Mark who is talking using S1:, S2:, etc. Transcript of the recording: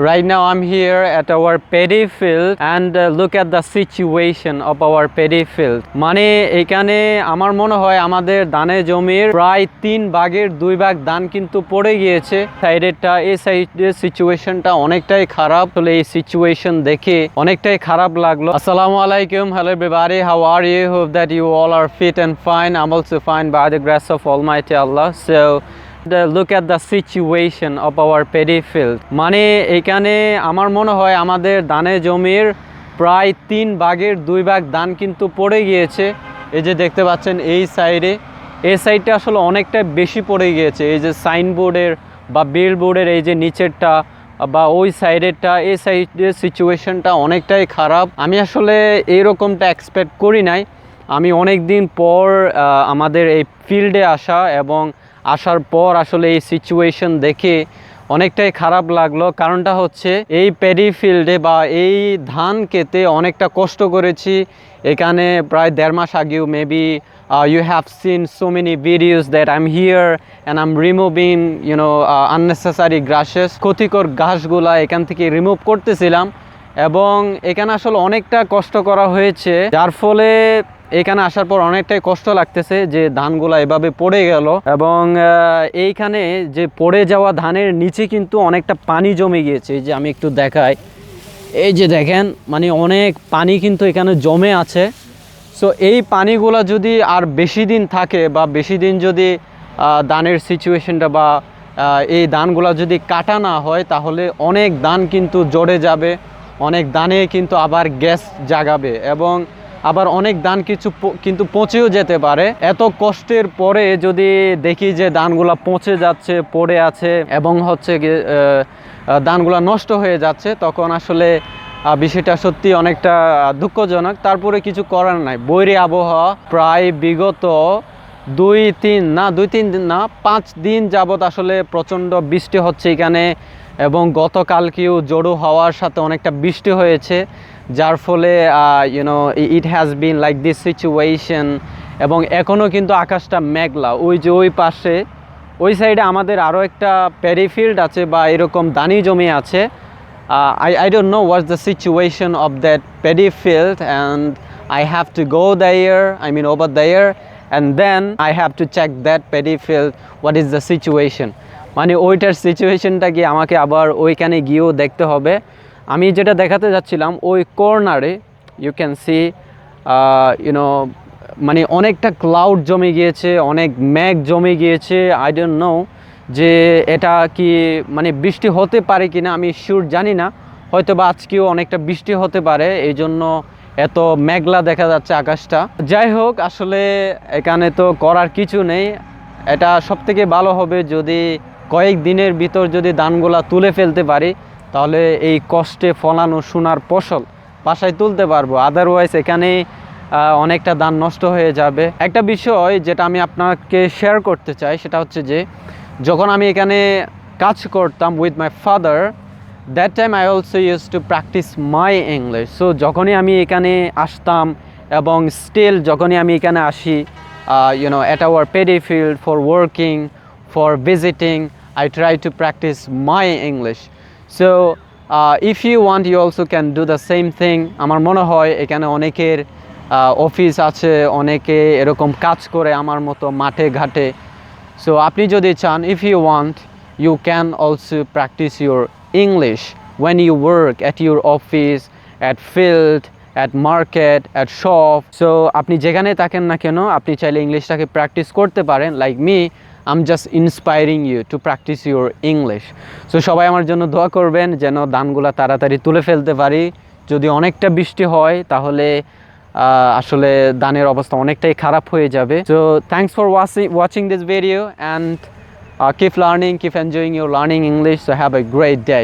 S1: Right now I'm here at our paddy field and uh, look at the situation of our paddy field. মানে এখানে আমার মনে হয় আমাদের ধানে জমির প্রায় তিন ভাগের দুই ভাগ ধান কিন্তু পড়ে গিয়েছে সাইডেরটা এই সাইডের সিচুয়েশনটা অনেকটাই খারাপ আসলে এই সিচুয়েশন দেখে অনেকটাই খারাপ লাগল আসসালামু আলাইকুম everybody how are you hope that you all are fit and fine I'm also fine by the grace of Almighty Allah so look at the situation of our paddy field মানে এখানে আমার মনে হয় আমাদের ধানের জমির প্রায় তিন ভাগের দুই ভাগ ধান কিন্তু পড়ে গিয়েছে। এই যে দেখতে পাচ্ছেন এই সাইডে এই সাইডটা আসলে অনেকটা বেশি পড়ে গিয়েছে। এই যে সাইনবোর্ডের বা বিল বোর্ডের এই যে নিচেরটা বা ওই সাইডেরটা এই সাইডের সিচুয়েশনটা অনেকটাই খারাপ। আমি আসলে এইরকমটা এক্সপেক্ট করি নাই। আমি অনেক দিন পর আমাদের এই ফিল্ডে আসা এবং আসার পর আসলে এই সিচুয়েশন দেখে অনেকটাই খারাপ লাগল। কারণটা হচ্ছে এই প্যাডি ফিল্ডে বা এই ধান কেতে অনেকটা কষ্ট করেছি। এখানে প্রায় দেড় মাস আগেও maybe you have seen so many videos that I am here and I am removing you know unnecessary grasses ক্ষতিকর ঘাসগুলা এখান থেকে রিমুভ করতেছিলাম এবং এখানে আসলে অনেকটা কষ্ট করা হয়েছে। যার ফলে এখানে আসার পর অনেকটাই কষ্ট লাগতেছে যে ধানগুলা এভাবে পড়ে গেল এবং এইখানে যে পড়ে যাওয়া ধানের নিচে কিন্তু অনেকটা পানি জমে গিয়েছে। যে আমি একটু দেখাই। এই যে দেখেন মানে অনেক পানি কিন্তু এখানে জমে আছে। সো এই পানিগুলা যদি আর বেশি দিন থাকে বা বেশি দিন যদি ধানের সিচুয়েশনটা বা এই ধানগুলা যদি কাটা না হয়, তাহলে অনেক দান কিন্তু জড়ে যাবে, অনেক দানে কিন্তু আবার গ্যাস জাগাবে এবং আবার অনেক ধান কিছু কিন্তু পচেও যেতে পারে। এত কষ্টের পরে যদি দেখি যে ধানগুলা পচে যাচ্ছে, পড়ে আছে এবং হচ্ছে ধানগুলা নষ্ট হয়ে যাচ্ছে, তখন আসলে বিষয়টা সত্যি অনেকটা দুঃখজনক। তারপরে কিছু করার নাই। বৈরী আবহাওয়া প্রায় বিগত দুই, তিন, না, দুই, তিন দিন, না, পাঁচ দিন যাবৎ আসলে প্রচণ্ড বৃষ্টি হচ্ছে এখানে এবং গতকালকেও জড়ো হওয়ার সাথে অনেকটা বৃষ্টি হয়েছে। যার ফলে you know it has been like this situation এবং এখনও কিন্তু আকাশটা মেঘলা। ওই যে ওই পাশে, ওই সাইডে আমাদের আরও একটা প্যারিফিল্ড আছে বা এরকম দানি জমি আছে। I I don't know was the situation of that paddy field and I have to go the year I mean over the year and then I have to check that paddy field what is the situation মানে ওইটার সিচুয়েশনটা গিয়ে আমাকে আবার ওইখানে গিয়েও দেখতে হবে। আমি যেটা দেখাতে যাচ্ছিলাম, ওই কর্নারে ইউ ক্যান সি ইউনো মানে অনেকটা ক্লাউড জমে গিয়েছে, অনেক ম্যাঘ জমে গিয়েছে। আই ডোন্ট নো যে এটা কি মানে বৃষ্টি হতে পারে কি না আমি শিওর জানি না। হয়তো বা আজকেও অনেকটা বৃষ্টি হতে পারে এই জন্য এত মেঘলা দেখা যাচ্ছে আকাশটা। যাই হোক, আসলে এখানে তো করার কিছু নেই। এটা সবথেকে ভালো হবে যদি কয়েক দিনের ভিতর যদি ধানগুলা তুলে ফেলতে পারি তাহলে এই কষ্টে ফলানো সোনার ফসল বাসায় তুলতে পারব। আদারওয়াইজ এখানে অনেকটা ধান নষ্ট হয়ে যাবে। একটা বিষয় যেটা আমি আপনাকে শেয়ার করতে চাই, সেটা হচ্ছে যে, যখন আমি এখানে কাজ করতাম with my father that time I also use to practice my English so যখনই আমি এখানে আসতাম এবং স্টিল যখনই আমি এখানে আসি you know at our paddy field for working for visiting I try to practice my English so if you want you also can do the same thing আমার মনে হয় এখানে অনেকের অফিস আছে অনেকে এরকম কাজ করে আমার মতো মাঠে ঘাটে সো আপনি যদি চান if you want you can also practice your English when you work at your office at field at market at shop so আপনি যেখানে থাকেন না কেন, আপনি চাইলে ইংলিশটাকে প্র্যাকটিস করতে পারেন। Like me I'm just inspiring you to practice your English so সবাই আমার জন্য দোয়া করবেন যেন দানগুলা তাড়াতাড়ি তুলে ফেলতে পারি। যদি অনেকটা বৃষ্টি হয়, তাহলে আসলে দানের অবস্থা অনেকটাই খারাপ হয়ে যাবে। So thanks for watching watching this video and keep learning keep enjoying your learning English so have a great day